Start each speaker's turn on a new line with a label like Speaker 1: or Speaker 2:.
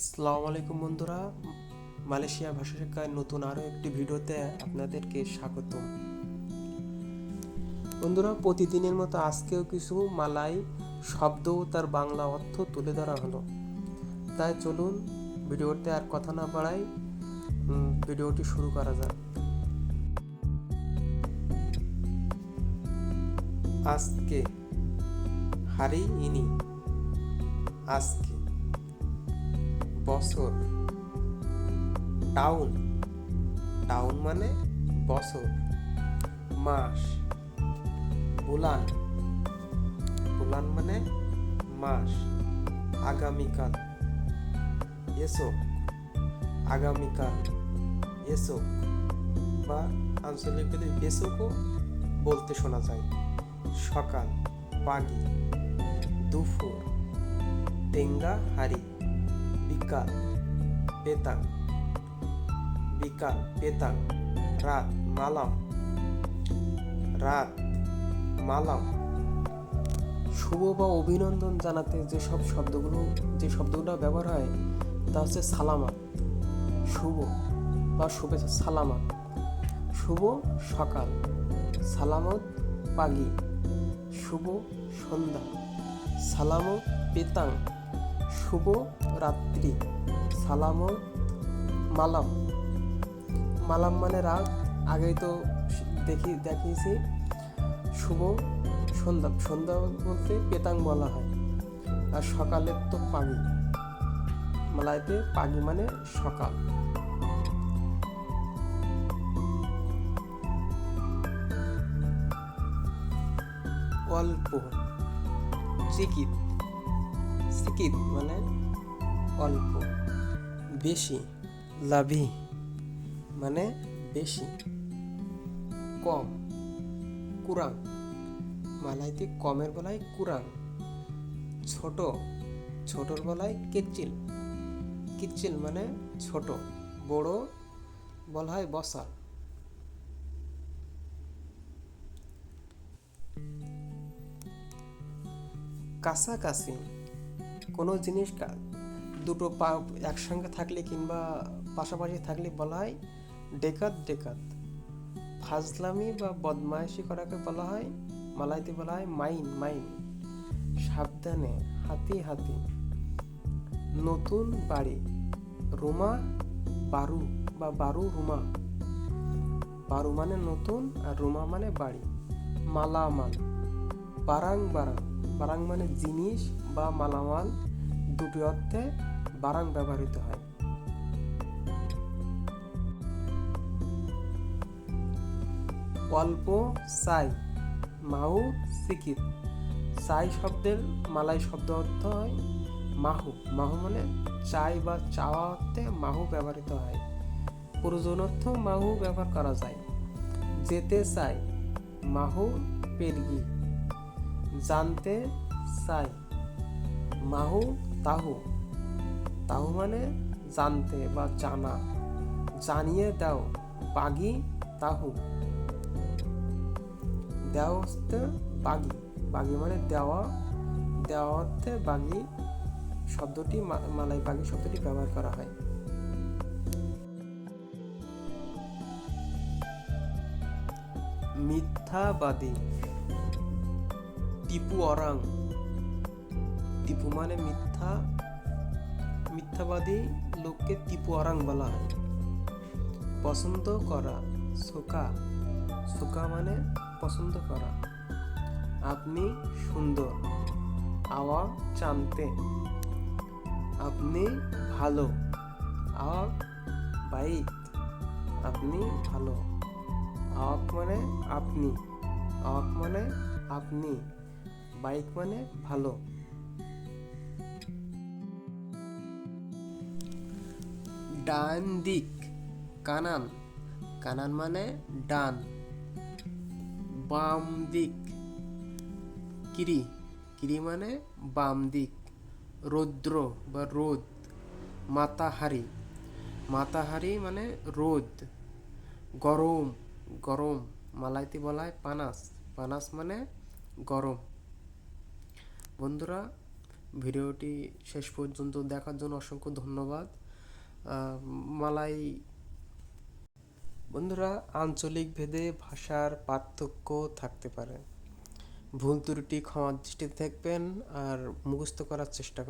Speaker 1: আসসালামু আলাইকুম বন্ধুরা। মালয়েশিয়া ভাষা শিক্ষায় নতুন আরও একটি ভিডিওতে আপনাদেরকে স্বাগতম। বন্ধুরা, প্রতিদিনের মতো আজকেও কিছু মালাই শব্দ তার বাংলা অর্থ তুলে ধরা হলো। তাই চলুন ভিডিওতে আর কথা না বাড়াই ভিডিওটি শুরু করা যাক। আজকে, হারি ইনি, আজকে। বছর। টাউন। টাউন মানে বছর। মাস। বুলান। বুলান মানে মাস। আগামীকাল। এসো। আগামীকাল। এসো। বা আঞ্চলিকভাবে বেসোকও বলতে শোনা যায়। সকাল। পাগি। দুপুর টেঙ্গা হারি বিকাল পেতাং বিকাল পেতাং রাত মালাম রাত মালাম। শুভ বা অভিনন্দন জানাতে যে সব শব্দগুলো, যে শব্দগুলো ব্যবহার হয়, তা হচ্ছে সালামাত। শুভ বা শুভেচ্ছা সালামাত। শুভ সকাল, সালামত পাগি। শুভ সন্ধ্যা সালামো পেতাং শুভ রাত্রি। সালামো মালাম। মালাম মানে রাগ আগেই তো দেখি দেখিয়েছি। শুভ সন্ধ্যা। সন্ধ্যা বলতে পেতাং বলা হয়। আর সকালের তো পাগি। মালাইতে পাগি মানে সকাল। অল্প। চিকিত সিকিত মানে অল্প। বেশি, লাভি মানে বেশি। কম কুরাং মালাইতে কমের বলায় কুরাং ছোট, ছোটর বলায় কিচ্চিল কিচ্চিল মানে ছোট, বড় বলা হয় বসা। কাছাকাছি কোনো জিনিস দুটো পা একসঙ্গে থাকলে কিংবা পাশাপাশি থাকলে বলা হয় ডেকাত ডেকাত। ফাজলামি বা বদমায়েশি করাকে বলা হয়, মালাইতে বলা হয় মাইন মাইন। সাবধানে, হাতি হাতি। নতুন বাড়ি, রুমা, বারু বা বারু রুমা। বারু মানে নতুন আর রুমা মানে বাড়ি। মালামাল। বারাং বারাং। বারাং মানে জিনিস বা মালামাল দুটি অর্থে বারাং ব্যবহৃত হয়। অল্প সাই মাহু সিকিত সাই শব্দের মালাই শব্দ অর্থ হয় মাহু। মাহু মানে চাই বা চাওয়া অর্থে মাহু ব্যবহৃত হয়। প্রয়োজন অর্থ মাহু ব্যবহার করা যায়। যেতে চাই, মাহু পেরগি। জানতে চাই মাহু, তাহু। তাহু মানে জানতে বা জানা। জানিয়ে দাও, বাগি, তাহু। দেওয়া বাগি। বাগি মানে দেওয়া। দেওয়া অর্থে বাগি শব্দটি মালাই বাগি শব্দটি ব্যবহার করা হয়। মিথ্যাবাদী। টিপু অরাং। টিপু মানে মিথ্যা, মিথ্যাবাদী লোককে টিপু অরাং বলা হয়। পছন্দ করা, সোকা সোকা মানে পছন্দ করা। আপনি সুন্দর আওয়া চানতে আপনি ভালো আওয়া বাইক আপনি ভালো, আওয়াক মানে আপনি, আওয়াক মানে আপনি বাইক মানে ভালো। ডান দিক। কানান। কানান মানে ডান। বাম দিক। কিরি। কিরি মানে বাম দিক। রৌদ্র বা রোদ। মাতাহারি। মাতাহারি মানে রোদ। গরম। গরম। মালাইতে বলা হয় পানাস। পানাস মানে গরম। বন্ধুরা, ভিডিওটি শেষ পর্যন্ত দেখার জন্য অসংখ্য ধন্যবাদ। মালাই। বন্ধুরা, আঞ্চলিক ভেদে ভাষার পার্থক্য থাকতে পারে। ভুল ত্রুটি ক্ষমার দৃষ্টিতে দেখবেন আর মুখস্থ করার চেষ্টা